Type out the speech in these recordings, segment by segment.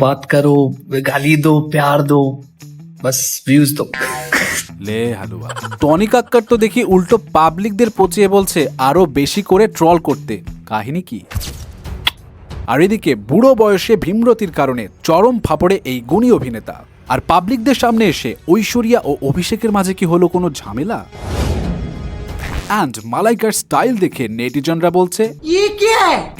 बात करो गाली दो प्यार दो बस व्यूज दो লে হালুয়া টনি কাক্কার তো দেখি উল্টো পাবলিকদের পচিয়ে বলছে আরো বেশি করে ট্রল করতে কাহিনী কি আর এদিকে বুড়ো বয়সে ভীমরতির কারণে চরম ফাপড়ে এই গুণী অভিনেতা আর পাবলিকদের সামনে এসে ঐশ্বরিয়া ও অভিষেকের মাঝে কি হলো কোনো ঝামেলা অ্যান্ড মালাইকার স্টাইল দেখে নেটিজনরা বলছে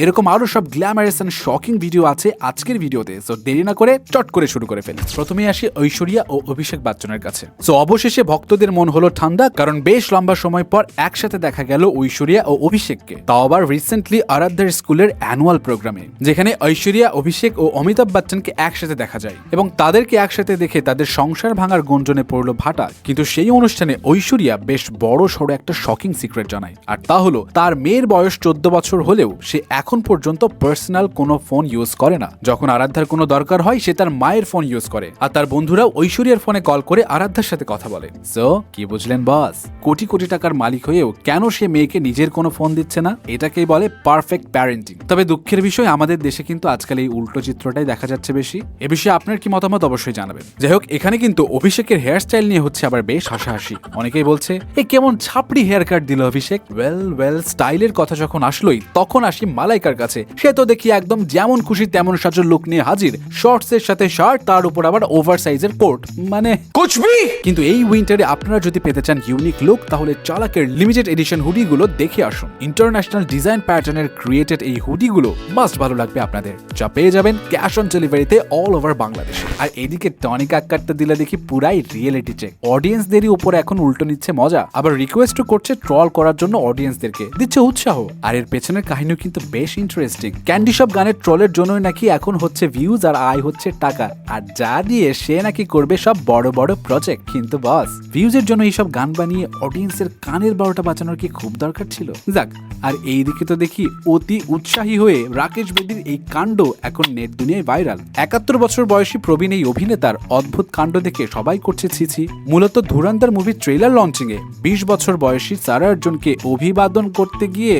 এরকম আরও সব গ্ল্যামারাস এন্ড শকিং ভিডিও আছে আজকের ভিডিওতে সো দেরি না করে চট করে শুরু করে ফেলি। প্রথমে আসি ঐশ্বরিয়া ও অভিষেক বচ্চনের কাছে। সো অবশেষে ভক্তদের মন হলো ঠান্ডা কারণ বেশ লম্বা সময় পর একসাথে দেখা গেল ঐশ্বরিয়া ও অভিষেককে। তাও আবার রিসেন্টলি আরাধ্যার স্কুলের অ্যানুয়াল প্রোগ্রামে যেখানে ঐশ্বরিয়া অভিষেক ও অমিতাভ বচ্চনকে একসাথে দেখা যায়। এবং তাদেরকে একসাথে দেখে তাদের সংসার ভাঙার গঞ্জনে পড়ল ভাটা কিন্তু সেই অনুষ্ঠানে ঐশ্বরিয়া বেশ বড় সড়ো একটা শকিং সিক্রেট জানায় আর তা হলো, তার মেয়ের বয়স চোদ্দ বছর হলেও সে এখন পর্যন্ত পার্সোনাল কোনো ফোন ইউজ করে না। যখন আরাধ্যার কোনো দরকার হয়, সে তার মায়ের ফোন ইউজ করে। আর তার বন্ধুরাও ঐশ্বরিয়ার ফোনে কল করে আরাধ্যার সাথে কথা বলে। সো কি বুঝলেন বস কোটি কোটি টাকার মালিক হয়েও কেন সে মেয়েকে নিজের কোনো ফোন দিচ্ছে না? এটাকেই বলে পারফেক্ট প্যারেন্টিং তবে দুঃখের বিষয়, আমাদের দেশে কিন্তু আজকাল এই উল্টো চিত্রটাই দেখা যাচ্ছে বেশি। এ বিষয়ে আপনার কি মতামত অবশ্যই জানাবেন। যাই হোক, এখানে কিন্তু অভিষেকের হেয়ার স্টাইল নিয়ে হচ্ছে আবার বেশ হাসাহাসি। অনেকেই বলছে, এ কেমন ছাপড়ি হেয়ার কাট দিল অভিষেক। ওয়েল ওয়েল স্টাইলের কথা যখন আসলোই তখন আসি মালাইকার কাছে। সে তো দেখি একদম যেমন খুশি তেমন সাজো লুক নিয়ে হাজির। শর্টস এর সাথে শার্ট তার উপর আবার ওভার সাইজের কোট মানে কুচবি কিন্তু এই উইন্টারে আপনারা যদি পেতে চান ইউনিক লুক তাহলে চালাকের লিমিটেড এডিশন হুডি গুলো দেখে আসুন। ইন্টারন্যাশনাল ডিজাইন প্যাটার্নের ক্রিয়েটেড এই হুডি গুলো মাস্ট ভালো লাগবে আপনাদের। যা পেয়ে যাবেন ক্যাশ অন ডেলিভারিতে অল ওভার বাংলাদেশ। আর এদিকে টনিক আক্কারটা দিলে দেখি পুরাই রিয়েলিটি চেক অডিয়েন্সদেরই উপর এখন উল্টো নিচ্ছে মজা। আবার রিকোয়েস্টও করছে ট্র ট্রল করার জন্য অডিয়েন্সদেরকে দিচ্ছে উৎসাহ। আর এর পেছনের কাহিনীও কিন্তু বেশ ইন্টারেস্টিং ক্যান্ডি সব গানের ট্রলের জন্যই নাকি এখন হচ্ছে ভিউজ আর আয় হচ্ছে টাকা। আর যা দিয়ে সে নাকি করবে সব বড় বড় প্রজেক্ট কিন্তু বস ভিউজের জন্য এইসব গান বানিয়ে অডিয়েন্সের কানের বারোটা বাঁচানোর কি খুব দরকার ছিল? যাক, আর এইদিকে তো দেখি অতি উৎসাহী হয়ে রাকেশ বেদির এই কাণ্ড এখন নেট দুনিয়ায় ভাইরাল একাত্তর বছর বয়সী প্রবীণ এই অভিনেতার অদ্ভুত কাণ্ড দেখে সবাই করছে ছিছি মূলত ধুরান্দার মুভির ট্রেলার লঞ্চিং এ বিশ বছর বয়সী সারা অর্জুনকে অভিবাদন করতে গিয়ে,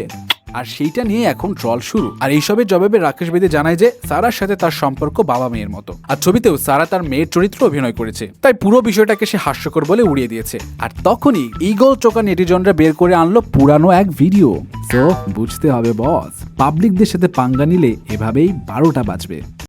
আর সেইটা নিয়ে এখন ট্রল শুরু। আর এইসবের জবাবে রাকেশ বেদে জানায় যে, সারার সাথে তার সম্পর্ক বাবা মেয়ের মতো। আর ছবিতেও সারা তার মেয়ের চরিত্র অভিনয় করেছে। তাই পুরো বিষয়টাকে সে হাস্যকর বলে উড়িয়ে দিয়েছে। আর তখনই ইগল চোকা নেটিজনরা বের করে আনলো পুরানো এক ভিডিও। তো বুঝতে হবে বস পাবলিকদের সাথে পাঙ্গা নিলে এভাবেই বারোটা বাজবে।